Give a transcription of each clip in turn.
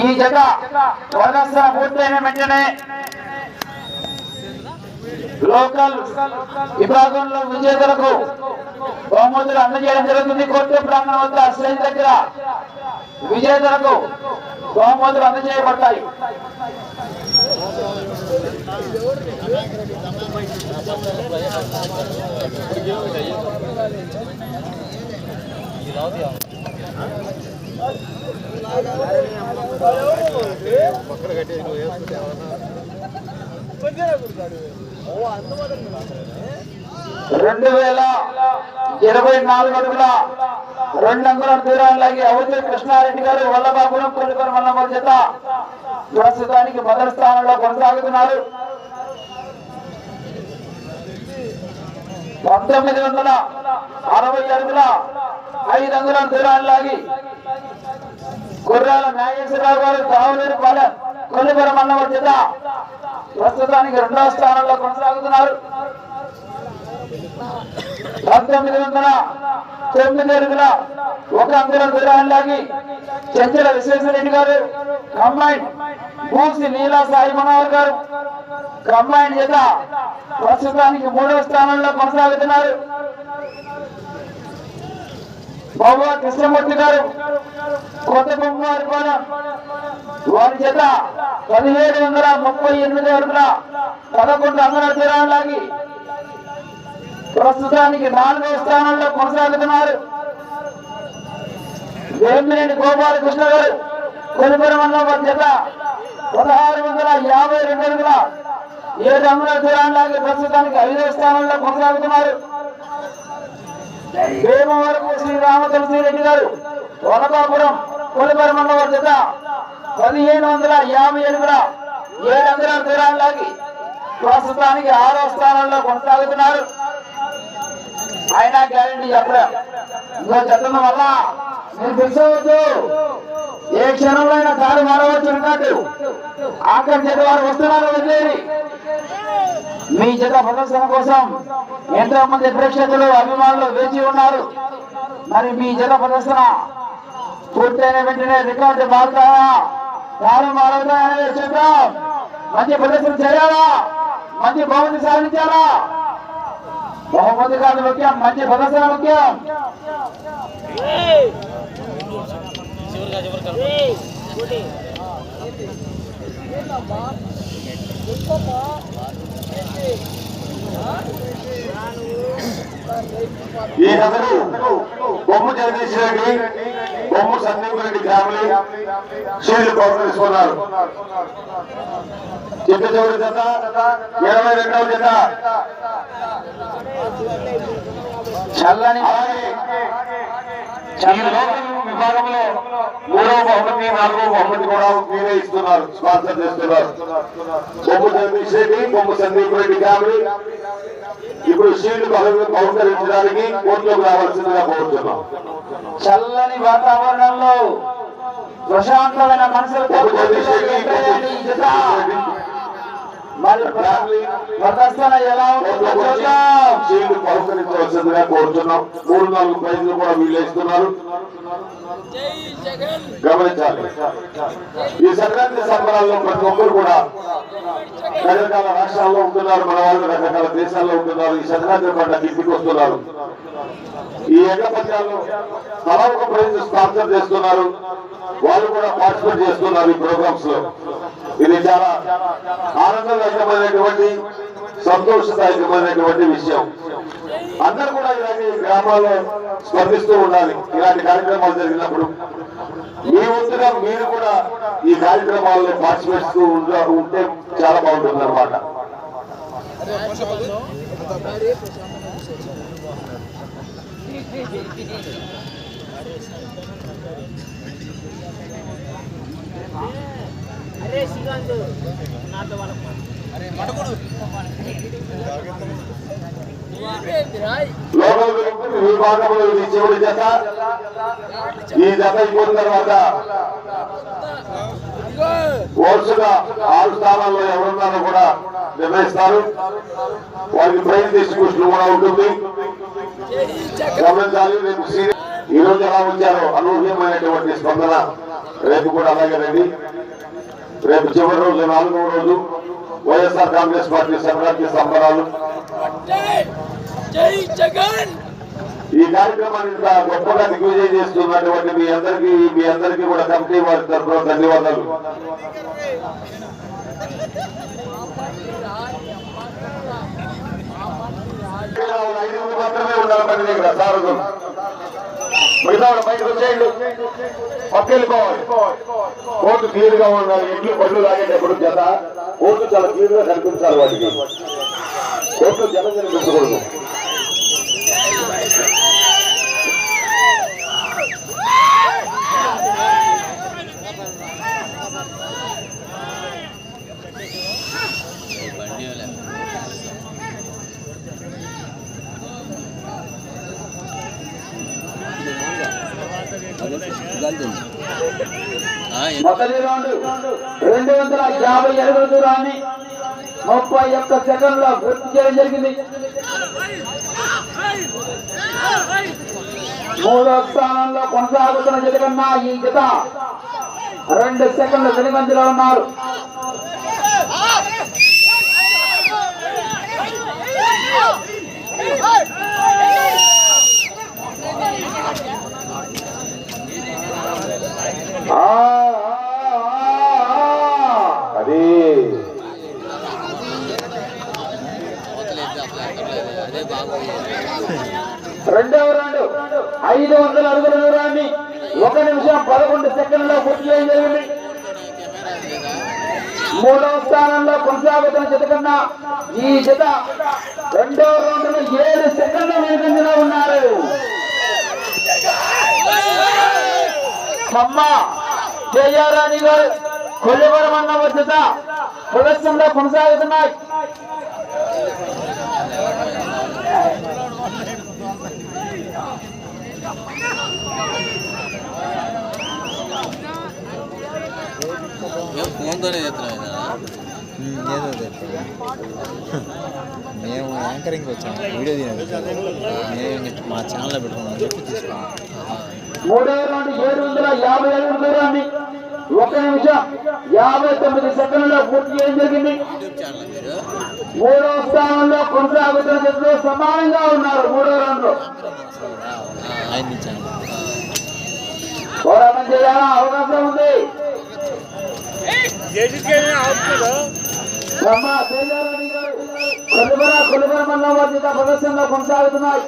ఈ జత ప్రదర్శన పూర్తయిన వెంటనే లోకల్ విభాగంలో విజేతలకు బహుమతులు అందజేయడం జరుగుతుంది. కోర్టు ప్రాంగణం వద్ద శ్రేణి దగ్గర విజేతలకు బహుమతులు అందజేయబడతాయి. రెండు వేల ఇరవై నాలుగు అడుగుల రెండు అంగుల దూరాలకి అవతి కృష్ణారెడ్డి గారు వల్లభాపురం కొల్లిపరి వల్లభాపురం చేత ప్రస్తుతానికి మొదటి స్థానంలో కొనసాగుతున్నారు. పంతొమ్మిది వందల అరవై అడుగుల ఐదు అంగుల లాగి గుర్రాల నాగేశ్వరరావు గారు దావులేరు పాలెం కొల్లిపరి మల్లమ్మ ప్రస్తుతానికి రెండవ స్థానంలో కొనసాగుతున్నారు. పంతొమ్మిది వందల తొమ్మిది అడుగుల ఒక అంగుళం లాగి చంచల విశ్వేశ్వరరెడ్డి గారు కంబైన్ మూసి నీలా సాయి మనోహర్ గారు కంబైన్ చేత ప్రస్తుతానికి మూడవ స్థానంలో కొనసాగుతున్నారు. బాబా కృష్ణమూర్తి గారు కొత్త బొమ్మవారి పాలెం వారి చేత పదిహేడు వందల ముప్పై ఎనిమిది అడుగుల పదకొండు అంగన తీరాలాగి ప్రస్తుతానికి నాలుగవ స్థానంలో కొనసాగుతున్నారు. వేమినేని గోపాలకృష్ణ గారు కొనుగోలు మండలం చేత పదహారు వందల యాభై రెండు అడుగుల ఏడు అంగన తీరాలాగి ప్రస్తుతానికి ఐదవ స్థానంలో కొనసాగుతున్నారు. భీమవరపు శ్రీ రెడ్డి గారు వనపాపురం కొలిపర మండలం జత పదిహేను వందల యాభై ఎనిమిది ఏడు అంగుల దూరానికి ప్రస్తుతానికి ఆరో స్థానంలో కొనసాగుతున్నారు. ఆయన గ్యారంటీ చెప్పలేం. ఇంకో చెప్తున్న వల్ల మీరు ఫిక్స్ ఏ క్షణంలో అయినా దారి మారవచ్చు అన్నట్టు. ఆఖరి చేత వారు వస్తున్నారు వదిలేరి. మీ జత ప్రదర్శన కోసం ఎంతో మంది ప్రేక్షకులు అభిమానులు వేచి ఉన్నారు మరి మీ జత ప్రదర్శన పూర్తయిన వెంటనే రికార్డు మారుతాయా కారు మారవుతాయా చూద్దాం మంచి ప్రదర్శన చేయాలా మంచి బహుమతి సాధించాలా బహుమతి కాదు ముఖ్యం మంచి ప్రదర్శన ముఖ్యం ఈ కథను బొమ్మ జగదీష్ రెడ్డి బొమ్మ సందీప్ రెడ్డి ఫ్యామిలీ షీల్డ్ బహుకరిస్తున్నారు చిట్ట చివరి జత ఇరవై రెండవ జత. చల్లని విభాగంలో మూడవ బహుమతి నాలుగవ బహుమతి కూడా మీరే ఇస్తున్నారు స్పాన్సర్ చేస్తున్నారు. బొమ్మ జగదీష్ రెడ్డి బొమ్మ సందీప్ రెడ్డి ఫ్యామిలీ ఇప్పుడు షీల్డ్ బహు- బహుకరించడానికి కోర్టులోకి రావాల్సిందిగా కోరుతున్నాం. చల్లని వాతావరణంలో ప్రశాంతమైన మనసులతో ప్రదర్శన ఎలా ఉంటుందో బహుకరించవలసిందిగా కోరుతున్నాం. మూడు నాలుగు ప్రైజులు కూడా వీళ్ళు ఇస్తున్నారు గమనించాలి. ఈ సంక్రాంతి సంబరాల్లో ప్రతి ఒక్కరు కూడా రకరకాల రాష్ట్రాల్లో ఉంటున్నారు మన వాళ్ళు రకరకాల దేశాల్లో ఉంటున్నారు ఈ సంక్రాంతి పండుగ ఇంటికి వస్తున్నారు. ఈ ఎండ పద్యాల్లో తలా ఒక ప్రైజ్ స్పాన్సర్ చేస్తున్నారు. వాళ్ళు కూడా పార్టిసిపేట్ చేస్తున్నారు ఈ ప్రోగ్రామ్స్లో ఇది చాలా ఆనందదాయకమైనటువంటి సంతోషదాయకమైనటువంటి విషయం. అందరూ కూడా ఇలాంటి గ్రామాల్లో స్పందిస్తూ ఉండాలి. ఇలాంటి కార్యక్రమాలు జరిగినప్పుడు మీ వంతుగా మీరు కూడా ఈ కార్యక్రమాల్లో పార్టిసిపేట్స్తూ ఉంటే చాలా బాగుంటుంది అనమాట ఈ భాగంలో ఇది చివరి జత ఈ జత అయిపోయిన తర్వాత వరుసగా ఆరు స్థానాల్లో ఎవరున్నారో కూడా నిర్ణయిస్తారు. వారికి ప్రైజ్ తీసుకొచ్చిన కూడా ఉంటుంది. గమనించాలి రేపు ఈ రోజు ఎలా వచ్చారో అనూహ్యమైనటువంటి స్పందన రేపు కూడా అలాగే రండి. రేపు చివరి రోజు నాలుగవ రోజు. వైఎస్ఆర్ కాంగ్రెస్ పార్టీ సంక్రాంతి సంబరాలు. ఈ కార్యక్రమాన్ని ఇంత గొప్పగా దిగ్విజయం చేస్తున్నటువంటి మీ అందరికీ మీ అందరికీ కూడా కమిటీ వారి తరఫున ధన్యవాదాలు. మాత్రమే ఉండాలి సారథులు మిగతా బయటకు వచ్చేయండి. పట్టుకెళ్ళిపోవాలి వెళ్ళిపోవాలి. కోర్టు క్లియర్ ఉండాలి. ఇంట్లో పళ్ళు లాగేటప్పుడు జత. కోర్టు చాలా క్లియర్గా కనిపించాలి వాటికి కోర్టు జనం కనిపించకూడదు మొదటి రౌండ్ రెండు వందల యాభై ఎనిమిది దూరాన్ని ముప్పై ఒక్క సెకండ్లో పూర్తి చేయడం జరిగింది. మూడో స్థానంలో కొనసాగుతున్న జత ఈ జత రెండు సెకండ్ల వెనుకంజలో ఉన్నారు. ఆ, రెండవ రౌండ్. ఐదు వందల అడుగుల దూరాన్ని ఒక నిమిషం పదకొండు సెకండ్లో పూర్తి చేయడం జరిగింది. మూడవ స్థానంలో కొనసాగుతున్న జత కన్నా ఈ జత రెండవ రౌండ్లో ఏడు సెకండ్ల వెనుకంజలో ఉన్నారు. అమ్మ జయారాణి గారు కొల్లివరం అన్న జత ప్రదర్శనలో కొనసాగుతున్నాయి. చేస్తున్నాం ఏదో మేము యాంకరింగ్ వచ్చాము వీడియో తీయాలి మేము మా ఛానల్లో పెట్టుకున్నాం చెప్పి తీసుకున్నాం మూడవ రౌండ్ ఏడు వందల యాభై దూరాన్ని ఒక నిమిషం యాభై తొమ్మిది సెకండ్లలో పూర్తి చేయడం జరిగింది మూడవ స్థానంలో కొనసాగుతున్న జట్లు సమానంగా ఉన్నారు మూడవ రౌండ్లో పోరాటం చేయాలా అవకాశం ఉంది బ్రహ్మ తేజారాణి గారు కొలుబర కొలుబర మండలం వర్జిత ప్రదర్శనలో కొనసాగుతున్నాయి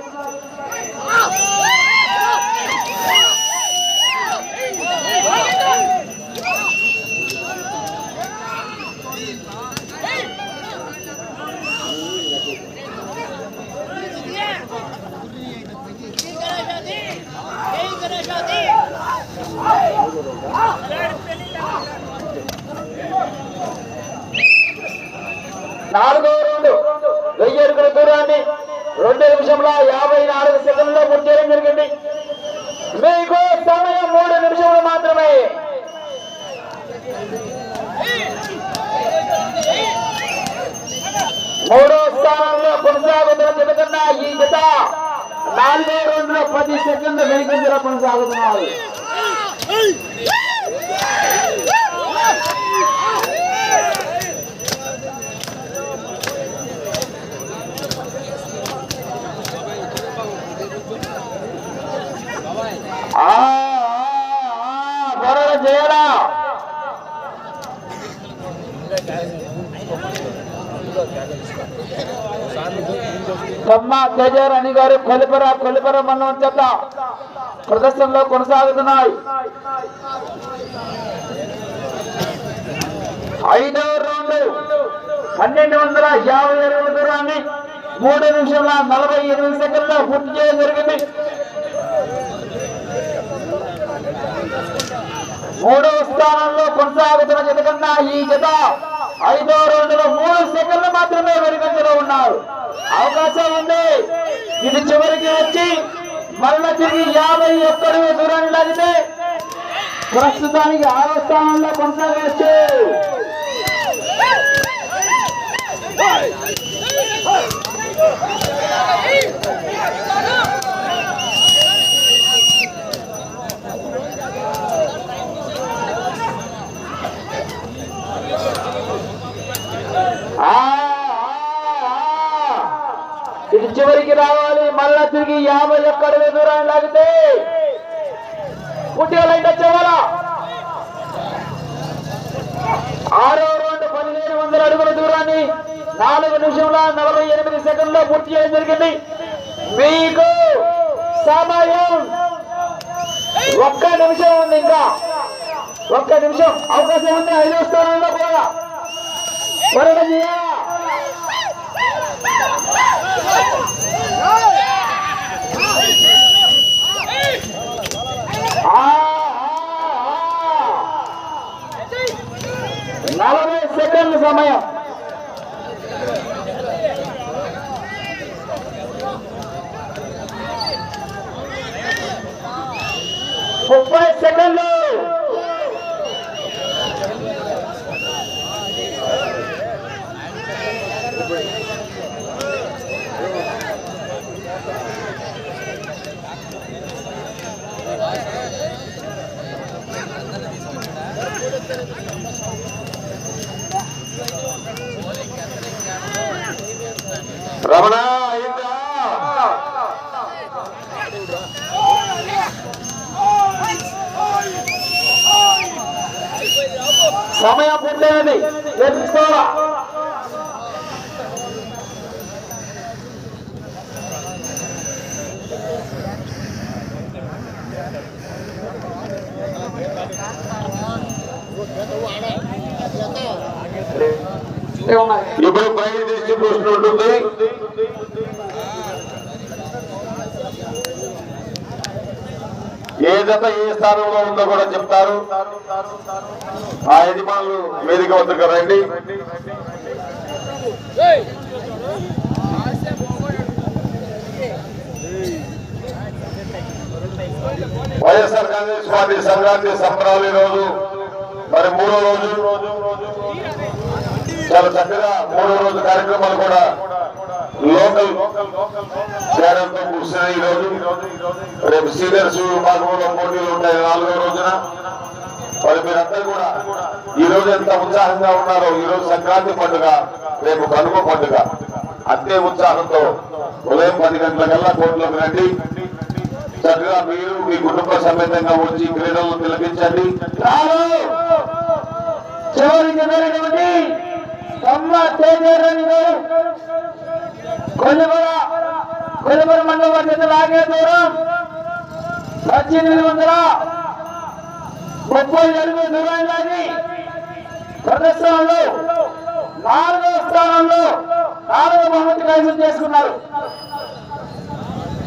నాలుగో రౌండ్. వెయ్యి అడుగుల దూరాన్ని రెండు నిమిషంలో యాభై నాలుగు సెకండ్లో పూర్తి చేయడం జరిగింది. మీకు సమయం మూడు నిమిషములు మాత్రమే. మూడో స్థానంలో కొనసాగుతున్న జత ఈ జత నాలుగో రౌండ్లో పది సెకండ్ల వెనుకంజలో కొనసాగుతున్నారు. ఆ, ఆ, ఆ, పోరాటం చేయాలా? కమ్మ తేజారాణి గారు కొలిపర కొలిపర మన్నం చేత ప్రదర్శనలో కొనసాగుతున్నాయి. ఐదవ రౌండ్ పన్నెండు వందల యాభై అడుగుల దూరాన్ని మూడు నిమిషంలో నలభై ఎనిమిది సెకండ్లో పూర్తి చేయడం జరిగింది. మూడవ స్థానంలో కొనసాగుతున్న జత కన్నా ఈ జత ఐదో రెండులో మూడు సెకండ్లు మాత్రమే వెనుకంజలో ఉన్నారు. అవకాశం ఉంది. ఇది చివరికి వచ్చి మళ్ళా తిరిగి యాభై ఒక్కడు దూరాన్ని లాగితే ప్రస్తుతానికి ఆరో స్థానంలో కొనసాగవచ్చు. యాభై ఒక్క అడుగు దూరాన్ని లాగితే పుట్టిన అయితే వచ్చేవాళ్ళ ఆరో రెండు పదిహేను వందల అడుగుల దూరాన్ని నాలుగు నిమిషముల నలభై ఎనిమిది సెకండ్లో పూర్తి చేయడం జరిగింది. మీకు సమయం ఒక్క నిమిషం ఉంది ఇంకా. ఒక్క నిమిషం అవకాశం ఉంది. ఐదో స్థానంలో కూడా త్వరగా చేయాలా ఆ, ఆ, ఆ. నలభై సెకండ్ల సమయం ముప్పై సెకండ్లు రమణ అయిందా సమయం పూర్తయినది తెలుసుకోవాలా ఏమన్నాయి ఇప్పుడు ప్రైజ్ డిస్ట్రిబ్యూషన్ ఉంటుంది ఏ జత ఏ స్థానంలో ఉందో కూడా చెప్తారు. ఆ యజమానులు వేదిక వద్దకు రండి. వైఎస్ఆర్ కాంగ్రెస్ పార్టీ సంక్రాంతి సంబరాలు ఈ రోజు మరి మూడో రోజు. చాలా చక్కగా మూడో రోజు కార్యక్రమాలు కూడా లోకల్ కూర్చున్నాయి ఈ రోజు. రేపు సీనియర్స్ భాగంలో పోటీలు ఉంటాయి నాలుగో రోజున. మరి మీరందరూ కూడా ఈ రోజు ఎంత ఉత్సాహంగా ఉన్నారో ఈ రోజు సంక్రాంతి పండుగ రేపు కనుమ పండుగ. అంతే ఉత్సాహంతో ఉదయం పది గంటలకల్లా కోర్టులోకి రండి. చక్కగా మీరు మీ కుటుంబ సమేతంగా వచ్చి క్రీడలను తిలకించండి. చివరికి జరిగినటువంటి తేజరాణి గారు కొల్లిమల కొల్లిమల మండలం మధ్య లాగే దూరం. పద్దెనిమిది వందల ముప్పై అడుగుల దూరాన్ని ప్రదర్శనలో నాలుగో స్థానంలో నాలుగో బహుమతి కైవసం చేసుకున్నారు.